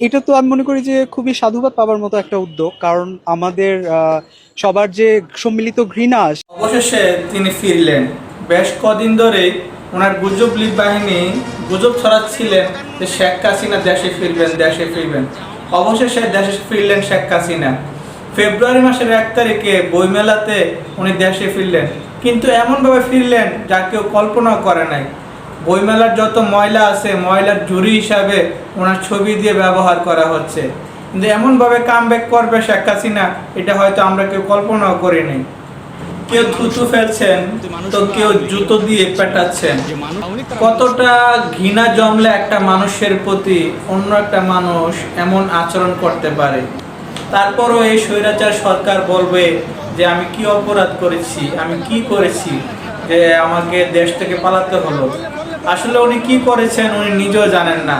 এটা তো আমি মনে করি যে খুবই সাধুবাদ পাবার মতো একটা উদ্যোগ, কারণ আমাদের সবার যে সম্মিলিত ঘৃণা অবশেষে তিনি ফিরলেন। বেশ কদিন ধরেই ওনার গুজব লীগ বাহিনী গুজব ছড়াচ্ছিলেন যে শেখ হাসিনা দেশে ফিরবেন দেশে ফিরবেন। অবশেষে দেশে ফিরলেন শেখ হাসিনা। ফেব্রুয়ারি মাসের এক তারিখে বইমেলাতে উনি দেশে ফিরলেন। কিন্তু এমনভাবে ফিরলেন যা কেউ কল্পনাও করে নাই। বইমেলার যত ময়লা আছে, ময়লার জুরি হিসাবে ওনার ছবি দিয়ে ব্যবহার করা হচ্ছে। কিন্তু এমনভাবে কাম ব্যাক করবে শেখ হাসিনা, এটা হয়তো আমরা কেউ কল্পনাও করিনি কেউ থুতু ফেলছেন, তো কেউ জুতো দিয়ে পেটাচ্ছেন। কতটা ঘৃণা জমলে একটা মানুষের প্রতি অন্য একটা মানুষ এমন আচরণ করতে পারে। তারপরও এই স্বৈরাচার সরকার বলবে যে, আমি কি অপরাধ করেছি? আমি কি করেছি? যে, আমাকে দেশ থেকে পালাতে হলো। আসলে উনি কি করেছেন উনি নিজেও জানেন না।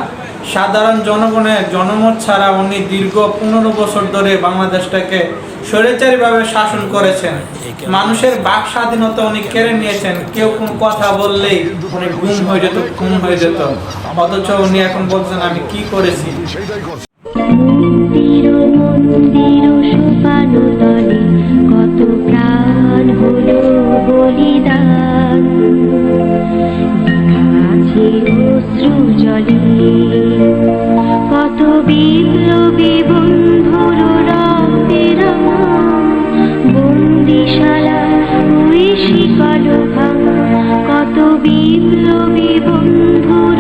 সাধারণ জনগণের জনমত ছাড়া উনি দীর্ঘ পনেরো বছর ধরে বাংলাদেশটাকে স্বৈরাচারীভাবে শাসন করেছেন। মানুষের বাক স্বাধীনতা উনি কেড়ে নিয়েছেন। কেউ কোন কথা বললেই উনি গুম হয়ে যেত খুন হয়ে যেত। অথচ উনি এখন বলছেন, আমি কি করেছি? অশ্রু জলে কত বিপ্লবী বন্ধুর রক্তের বন্দিশালা ওই শিকল ভাঙা কত বিপ্লবী বন্ধুর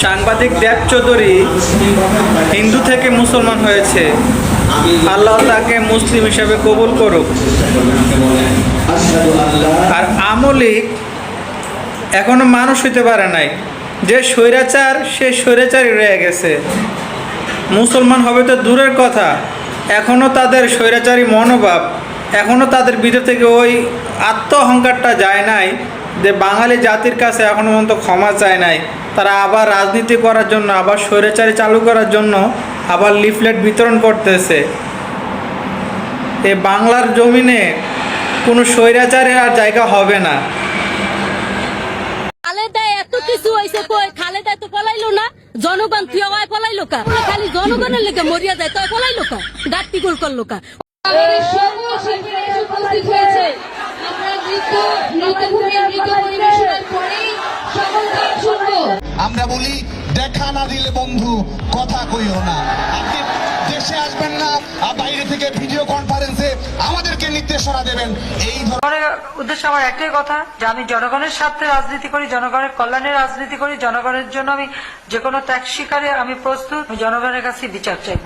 সাংবাদিক দেব চৌধুরী হিন্দু থেকে মুসলমান হয়েছে। আল্লাহ তাকে মুসলিম হিসাবে কবুল করুক। আর আমলিক এখনও মানুষ হইতে পারে নাই। যে স্বৈরাচার, সে স্বৈরাচারই রয়ে গেছে। মুসলমান হবে তো দূরের কথা। এখনও তাদের স্বৈরাচারী মনোভাব এখনও তাদের ভিতর থেকে ওই আত্ম অহংকারটা যায় নাই যে বাঙালি জাতির কাছে এখনও পর্যন্ত ক্ষমা চায় নাই। তারা আবার রাজনীতি করার জন্য, আবার স্বৈরাচারী চালু করার জন্য আবার লিফলেট বিতরণ করতেছে। এ বাংলার জমিনে কোনো স্বৈরাচারের আর জায়গা হবে না। কিছু হয়েছে কই? খালেদা তো পলাইলো না। জনগণ থিয়াওয়ায় পলাইলো কা? খালি জনগণের লেগে মরিয়া যায় তো পলাইলো কা? গাত্তি গোল করল কা? আমরা বলি দেখা না দিলে বন্ধু কথা কইও না। আপনি দেশে আসবেন না আর বাইরে থেকে ভিডিও কনফারেন্সে নির্দেশনা দেবেন। এই ধরনের উদ্দেশ্যে আমার একটাই কথা যে আমি জনগণের স্বার্থে রাজনীতি করি জনগণের কল্যাণে রাজনীতি করি জনগণের জন্য আমি যে কোনো ত্যাগ স্বীকারে আমি প্রস্তুত জনগণের কাছে বিচার চাইব।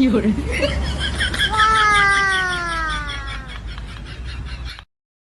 You're